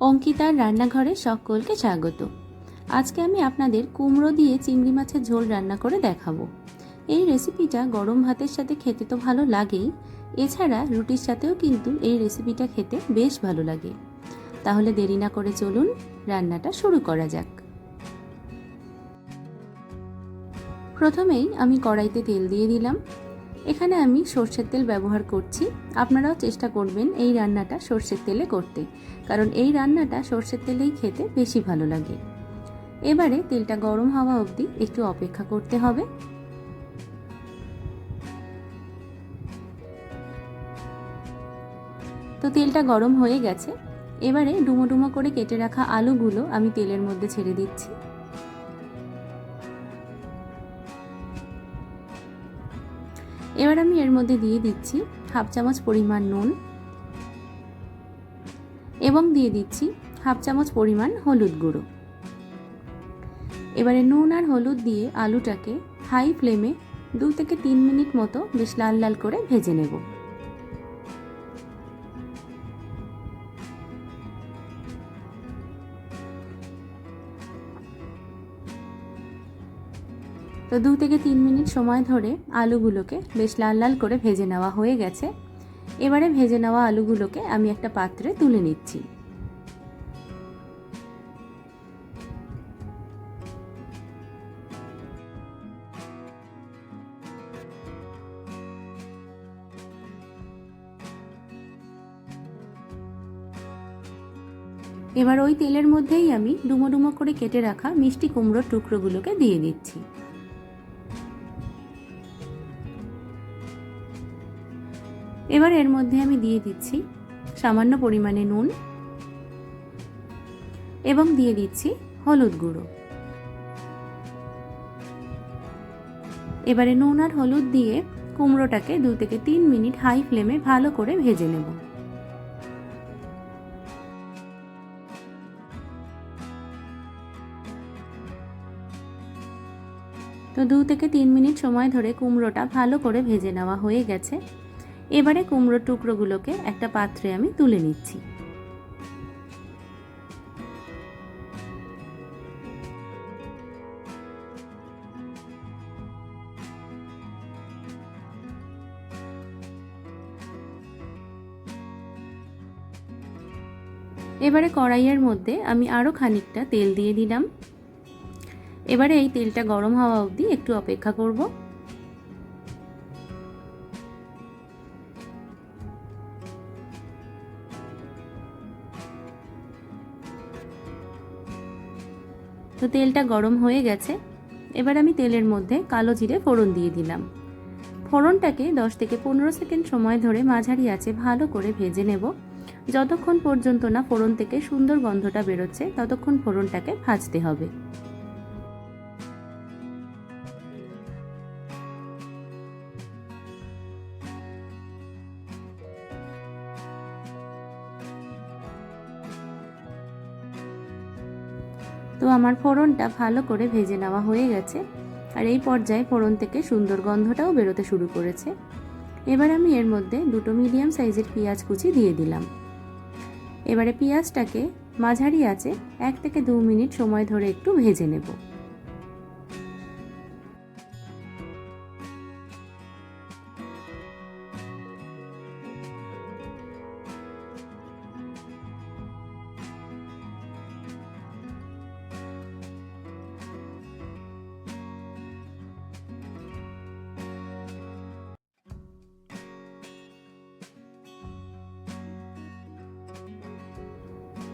অঙ্কিতার রান্নাঘরে সকলকে স্বাগত। আজকে আমি আপনাদের কুমড়ো দিয়ে চিংড়ি মাছের ঝোল রান্না করে দেখাবো। এই রেসিপিটা গরম ভাতের সাথে খেতে তো ভালো লাগেই, এছাড়া রুটির সাথেও কিন্তু এই রেসিপিটা খেতে বেশ ভালো লাগে। তাহলে দেরি না করে চলুন, রান্নাটা শুরু করা যাক। প্রথমেই আমি কড়াইতে তেল দিয়ে দিলাম। এখানে আমি সর্ষের তেল ব্যবহার করছি। আপনারাও চেষ্টা করবেন এই রান্নাটা সর্ষের তেলে করতে। কারণ এই রান্নাটা সর্ষের তেলেই খেতে বেশি ভালো লাগে। এবারে তেলটা গরম হওয়া অবধি একটু অপেক্ষা করতে হবে। তো তেলটা গরম হয়ে গেছে। এবারে ডুমো ডুমো করে কেটে রাখা আলুগুলো আমি তেলের মধ্যে ছেড়ে দিচ্ছি। এবার আমি এর মধ্যে দিয়ে দিচ্ছি হাফ চামচ পরিমাণ নুন এবং দিয়ে দিচ্ছি হাফ চামচ পরিমাণ হলুদ গুঁড়ো। এবারে নুন আর হলুদ দিয়ে আলুটাকে হাই ফ্লেমে দু থেকে তিন মিনিট মতো বেশ লাল লাল করে ভেজে নেব। তো দু থেকে তিন মিনিট সময় ধরে আলুগুলোকে বেশ লাল লাল করে ভেজে নেওয়া হয়ে গেছে। এবারে ভেজে নেওয়া আলুগুলোকে আমি একটা পাত্রে তুলে নিচ্ছি। এবার ওই তেলের মধ্যেই আমি ডুমো ডুমো করে কেটে রাখা মিষ্টি কুমড়োর টুকরোগুলোকে দিয়ে দিচ্ছি। এবার এর মধ্যে আমি দিয়ে দিচ্ছি সামান্য পরিমাণে নুন এবং দিয়ে দিচ্ছি হলুদ গুঁড়ো। এবারে নুন আর হলুদ দিয়ে কুমড়োটাকে দু থেকে তিন মিনিট হাই ফ্লেমে ভালো করে ভেজে নেব। তো দু থেকে তিন মিনিট সময় ধরে কুমড়োটা ভালো করে ভেজে নেওয়া হয়ে গেছে। এবারে কুমড়োর টুকরোগুলোকে একটা পাত্রে আমি তুলে নিচ্ছি। এবারে কড়াইয়ের মধ্যে আমি আরও খানিকটা তেল দিয়ে দিলাম। এবারে এই তেলটা গরম হওয়া অবধি একটু অপেক্ষা করব। তো তেলটা গরম হয়ে গেছে। এবার আমি তেলের মধ্যে কালো জিরে ফোড়ন দিয়ে দিলাম। ফোড়নটাকে দশ থেকে পনেরো সেকেন্ড সময় ধরে মাঝারি আছে ভালো করে ভেজে নেব। যতক্ষণ পর্যন্ত না ফোড়ন থেকে সুন্দর গন্ধটা বেরোচ্ছে, ততক্ষণ ফোড়নটাকে ভাজতে হবে। তো আমার ফোড়নটা ভালো করে ভেজে নেওয়া হয়ে গেছে। আর এই পর্যায়ে ফোড়ন থেকে সুন্দর গন্ধটাও বেরোতে শুরু করেছে। এবার আমি এর মধ্যে দুটো মিডিয়াম সাইজের পেঁয়াজ কুচি দিয়ে দিলাম। এবারে পেঁয়াজটাকে মাঝারি আছে এক থেকে দু মিনিট সময় ধরে একটু ভেজে নেব।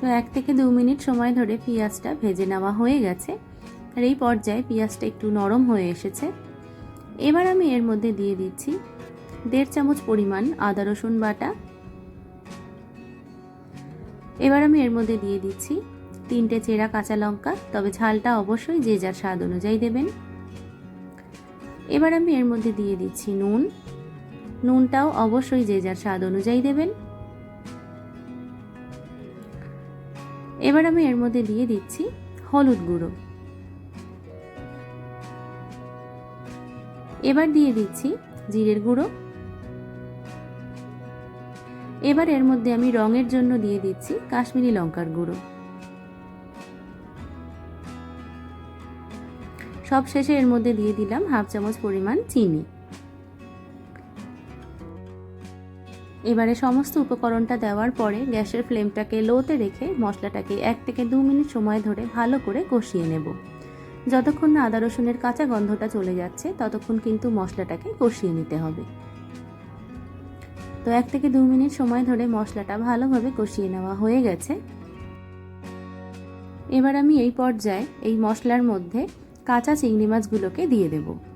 তো এক থেকে দু মিনিট সময় ধরে পেঁয়াজটা ভেজে নেওয়া হয়ে গেছে। আর এই পর্যায়ে পেঁয়াজটা একটু নরম হয়ে এসেছে। এবার আমি এর মধ্যে দিয়ে দিচ্ছি দেড় চামচ পরিমাণ আদা রসুন বাটা। এবার আমি এর মধ্যে দিয়ে দিচ্ছি তিনটে চেরা কাঁচা লঙ্কা, তবে ঝালটা অবশ্যই যে যার স্বাদ অনুযায়ী দেবেন। এবার আমি এর মধ্যে দিয়ে দিচ্ছি নুন। নুনটাও অবশ্যই যে যার স্বাদ অনুযায়ী দেবেন। এবার আমি এর মধ্যে দিয়ে দিচ্ছি হলুদ গুঁড়ো। এবার দিয়ে দিচ্ছি জিরের গুঁড়ো। এবার এর মধ্যে আমি রঙের জন্য দিয়ে দিচ্ছি কাশ্মীরি লঙ্কার গুঁড়ো। সব শেষে এর মধ্যে দিয়ে দিলাম হাফ চামচ পরিমাণ চিনি। এবারে সমস্ত উপকরণটা দেওয়ার পরে গ্যাসের ফ্লেমটাকে লোতে রেখে মশলাটাকে এক থেকে দু মিনিট সময় ধরে ভালো করে কষিয়ে নেব। যতক্ষণ না আদা রসুনের কাঁচা গন্ধটা চলে যাচ্ছে, ততক্ষণ কিন্তু মশলাটাকে কষিয়ে নিতে হবে। তো এক থেকে দু মিনিট সময় ধরে মশলাটা ভালোভাবে কষিয়ে নেওয়া হয়ে গেছে। এবার আমি এই পর্যায়ে এই মশলার মধ্যে কাঁচা চিংড়ি মাছগুলোকে দিয়ে দেব।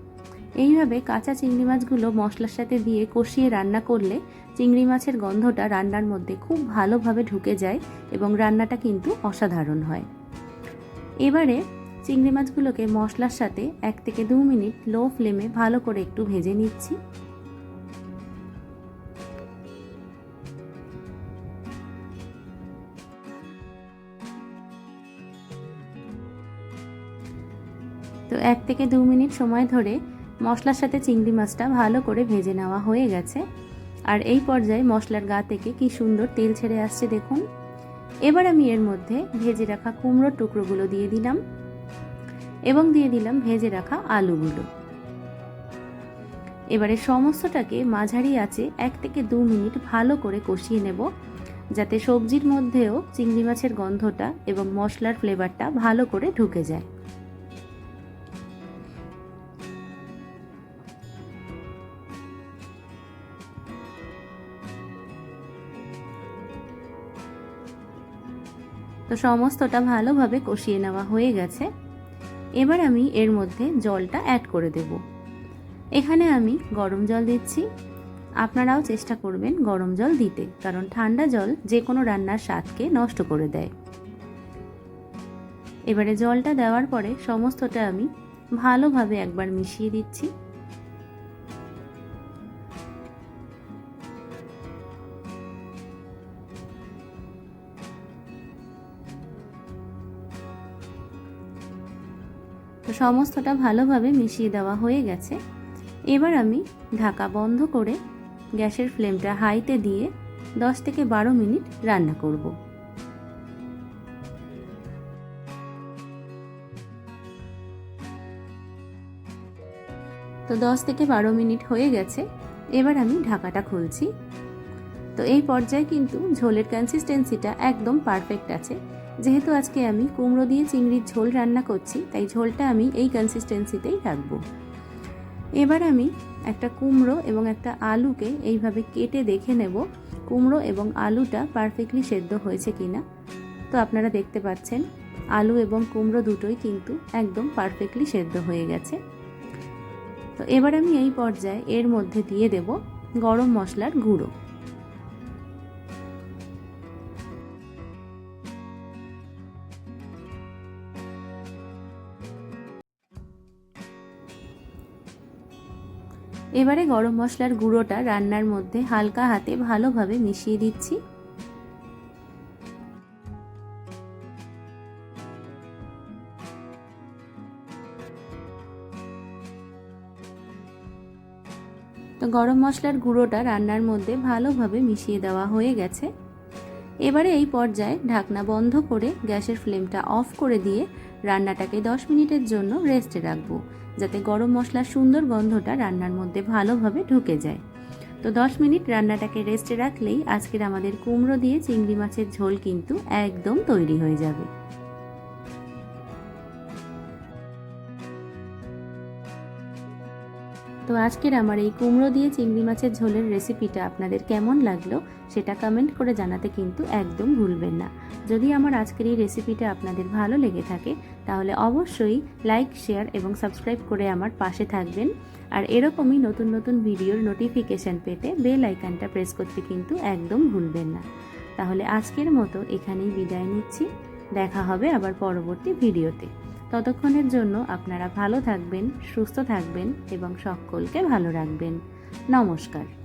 এইভাবে কাঁচা চিংড়ি মাছগুলো মশলার সাথে দিয়ে কষিয়ে রান্না করলে চিংড়ি মাছের গন্ধটা রান্নার মধ্যে খুব ভালোভাবে ঢুকে যায় এবং রান্নাটা কিন্তু অসাধারণ হয়। এবারে চিংড়ি মাছগুলোকে মশলার সাথে এক থেকে দু মিনিট লো ফ্লেমে ভালো করে একটু ভেজে নিচ্ছি। তো এক থেকে দু মিনিট সময় ধরে মশলার সাথে চিংড়ি মাছটা ভালো করে ভেজে নেওয়া হয়ে গেছে। আর এই পর্যায়ে মশলার গা থেকে কি সুন্দর তেল ছেড়ে আসছে দেখুন। এবার আমি এর মধ্যে ভেজে রাখা কুমড়োর টুকরোগুলো দিয়ে দিলাম এবং দিয়ে দিলাম ভেজে রাখা আলুগুলো। এবারে সমস্তটাকে মাঝারি আছে এক থেকে দু মিনিট ভালো করে কষিয়ে নেব, যাতে সবজির মধ্যেও চিংড়ি মাছের গন্ধটা এবং মশলার ফ্লেভারটা ভালো করে ঢুকে যায়। তো সমস্তটা ভালোভাবে কষিয়ে নেওয়া হয়ে গেছে। এবার আমি এর মধ্যে জলটা অ্যাড করে দেব। এখানে আমি গরম জল দিচ্ছি। আপনারাও চেষ্টা করবেন গরম জল দিতে, কারণ ঠান্ডা জল যে কোনো রান্নার স্বাদকে নষ্ট করে দেয়। এবারে জলটা দেওয়ার পরে সমস্তটা আমি ভালোভাবে একবার মিশিয়ে দিচ্ছি। তো সমস্তটা ভালোভাবে মিশিয়ে দেওয়া হয়ে গেছে। এবার আমি ঢাকা বন্ধ করে গ্যাসের ফ্লেমটা হাইতে দিয়ে দশ থেকে বারো মিনিট রান্না করব। তো দশ থেকে বারো মিনিট হয়ে গেছে, এবার আমি ঢাকাটা খুলছি। তো এই পর্যায়ে কিন্তু ঝোলের কনসিস্টেন্সিটা একদম পারফেক্ট আছে। যেহেতু আজকে আমি কুমড়ো দিয়ে চিংড়ির ঝোল রান্না করছি, তাই ঝোলটা আমি এই কনসিস্টেন্সিতেই রাখব। এবার আমি একটা কুমড়ো এবং একটা আলুকে এইভাবে কেটে দেখে নেব, কুমড়ো এবং আলুটা পারফেক্টলি সেদ্ধ হয়েছে কিনা। তো আপনারা দেখতে পাচ্ছেন, আলু এবং কুমড়ো দুটোই কিন্তু একদম পারফেক্টলি সেদ্ধ হয়ে গেছে। তো এবার আমি এই পর্যায়ে এর মধ্যে দিয়ে দেব গরম মশলার গুঁড়ো। এবারে গরম মশলার গুঁড়োটা রান্নার মধ্যে হালকা হাতে ভালোভাবে মিশিয়ে দিচ্ছি। তো গরম মশলার গুঁড়োটা রান্নার মধ্যে ভালোভাবে মিশিয়ে দেওয়া হয়ে গেছে। এবারে এই পর্যায়ে ঢাকনা বন্ধ করে গ্যাসের ফ্লেমটা অফ করে দিয়ে রান্নাটাকে 10 মিনিটের জন্য রেস্টে রাখব, যাতে গরম মশলার সুন্দর গন্ধটা রান্নার মধ্যে ভালোভাবে ঢুকে যায়। তো 10 মিনিট রান্নাটাকে রেস্টে রাখলেই আজকের আমাদের কুমড়ো দিয়ে চিংড়ি মাছের ঝোল কিন্তু একদম তৈরি হয়ে যাবে। তো আজকের আমার এই কুমড়ো দিয়ে চিংড়ি মাছের ঝোলের রেসিপিটা আপনাদের কেমন লাগল সেটা কমেন্ট করে জানাতে কিন্তু একদম ভুলবেন না। যদি আমার আজকের এই রেসিপিটা আপনাদের ভালো লেগে থাকে, তাহলে অবশ্যই লাইক শেয়ার এবং সাবস্ক্রাইব করে আমার পাশে থাকবেন। আর এরকমই নতুন নতুন ভিডিওর নোটিফিকেশান পেতে বেল আইকনটা প্রেস করতে কিন্তু একদম ভুলবেন না। তাহলে আজকের মতো এখানেই বিদায় নিচ্ছি। দেখা হবে আবার পরবর্তী ভিডিওতে ততক্ষণের জন্য আপনারা ভালো থাকবেন, সুস্থ থাকবেন এবং সকলকে ভালো রাখবেন। নমস্কার।